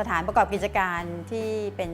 สถานประกอบกิจการที่เป็น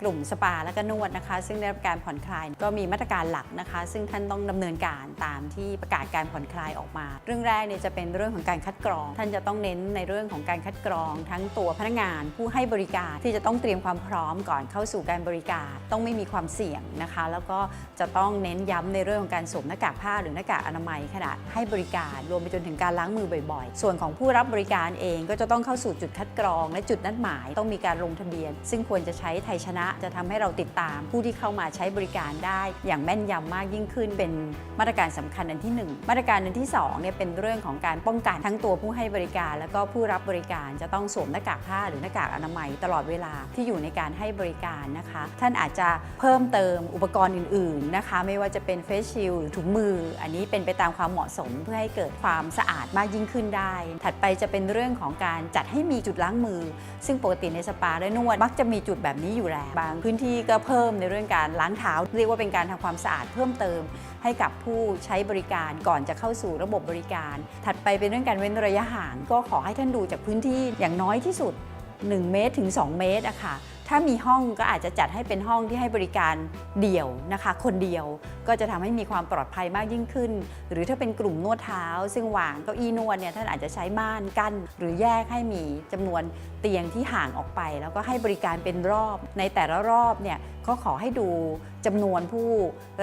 กลุ่มสปาและก็นวดนะคะ ซึ่งได้รับการผ่อนคลายก็มีมาตรการหลักนะคะ ซึ่งท่านต้องดำเนินการตามที่ประกาศการผ่อนคลายออกมา เรื่องแรกเนี่ยจะเป็นเรื่องของการคัดกรอง ท่านจะต้องเน้นในเรื่องของการคัดกรอง ทั้งตัวพนักงาน ผู้ให้บริการที่จะต้องเตรียมความพร้อมก่อนเข้าสู่การบริการ ต้องไม่มีความเสี่ยงนะคะ แล้วก็จะต้องเน้นย้ำในเรื่องของการสวมหน้ากากผ้าหรือหน้ากากอนามัยขณะให้บริการรวมไปจนถึงการล้างมือบ่อยๆ ส่วนของผู้รับบริการเองก็จะต้องเข้าสู่จุดคัดกรอง และจุดนัดหมายต้องมีการลงทะเบียน ซึ่งควรจะใช้ไทยชนะจะทำให้เราติดตามผู้ที่เข้ามาใช้บริการได้ อย่างแม่นยำมากยิ่งขึ้น เป็นมาตรการสำคัญอันที่หนึ่งมาตรการอันที่สองเนี่ยเป็นเรื่องของการป้องกันทั้งตัวผู้ให้บริการ แล้วก็ผู้รับบริการจะต้องสวมหน้ากากผ้าหรือหน้ากากอนามัยตลอดเวลาที่อยู่ในการให้บริการนะคะ ท่านอาจจะเพิ่มเติมอุปกรณ์อื่น ๆนะคะ ไม่ว่าจะเป็นเฟสชิลหรือถุงมือ อันนี้เป็นไปตามความเหมาะสมเพื่อให้เกิดความสะอาดมากยิ่งขึ้นได้ ถัดไปจะเป็นเรื่องของการจัดให้มีจุดล้างมือ ซึ่งปกติในสปาและนวดมักจะมีจุดแบบนี้อยู่แล้วบางพื้นที่ก็เพิ่มในเรื่องการล้างเท้า เรียกว่าเป็นการทำความสะอาดเพิ่มเติม ให้กับผู้ใช้บริการก่อนจะเข้าสู่ระบบบริการ ถัดไปเป็นเรื่องการเว้นระยะห่าง ก็ขอให้ท่านดูจากพื้นที่อย่างน้อยที่สุด 1 เมตรถึง 2 เมตรอะค่ะ ถ้ามีห้องก็อาจจะจัดให้เป็นห้องที่ให้บริการเดี่ยวนะคะ คนเดียวก็จะทำให้มีความปลอดภัยมากยิ่งขึ้น หรือถ้าเป็นกลุ่มนวดเท้า ซึ่งวางเก้าอี้นวดเนี่ยท่านอาจจะใช้ม่านกั้น หรือแยกให้มีจำนวนเตียงที่ห่างออกไป แล้วก็ให้บริการเป็นรอบ ในแต่ละรอบเนี่ยก็ขอให้ดูจำนวนผู้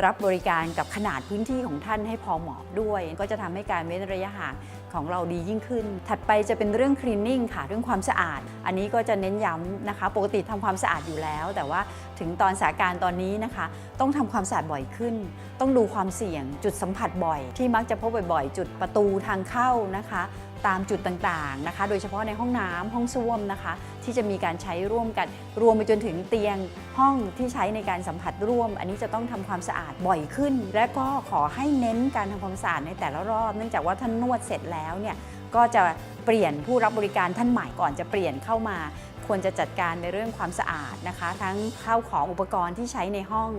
รับบริการกับขนาดพื้นที่ของท่านให้พอเหมาะด้วย ก็จะทำให้การเว้นระยะห่างของเราดียิ่งขึ้น ถัดไปจะเป็นเรื่อง cleaning ค่ะเรื่องความสะอาด อันนี้ก็จะเน้นย้ำนะคะ ปกติทำความสะอาดอยู่แล้ว แต่ว่าถึงตอนสถานการณ์ตอนนี้นะคะ ต้องทำความสะอาดบ่อยขึ้น ต้องดูความเสี่ยง จุดสัมผัสบ่อย ที่มักจะพบบ่อยๆ จุดประตูทางเข้านะคะ ตามจุดต่างๆนะคะ โดยเฉพาะในห้องน้ำห้องส้วมนะคะ ที่จะมีการใช้ร่วมกัน รวมไปจนถึงเตียงห้องที่ใช้ในการสัมผัสร่วม อันนี้จะต้องทำความสะอาดบ่อยขึ้น และก็ขอให้เน้นการทำความสะอาดในแต่ละรอบ เนื่องจากว่าท่านนวดเสร็จแล้วเนี่ย ก็จะเปลี่ยนผู้รับบริการท่านใหม่ก่อนจะเปลี่ยนเข้ามา ควรจะจัดการในเรื่องความสะอาดนะคะ ทั้งข้าวของอุปกรณ์ที่ใช้ในห้อง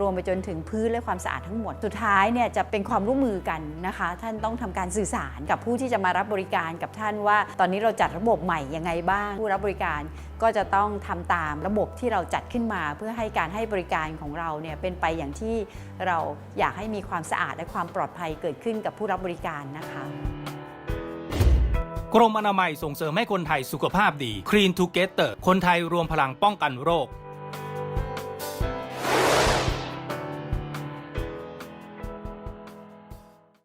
รวมไปจนถึงพื้นและความสะอาดทั้งหมด สุดท้ายเนี่ยจะเป็นความร่วมมือกันนะคะ ท่านต้องทำการสื่อสารกับผู้ที่จะมารับบริการกับท่านว่า ตอนนี้เราจัดระบบใหม่ยังไงบ้าง ผู้รับบริการก็จะต้องทำตามระบบที่เราจัดขึ้นมา เพื่อให้การให้บริการของเราเนี่ยเป็นไปอย่างที่เราอยากให้มีความสะอาดและความปลอดภัยเกิดขึ้นกับผู้รับบริการนะคะ กรมอนามัยส่งเสริมให้คนไทยสุขภาพดี Clean Together คนไทยรวมพลังป้องกันโรค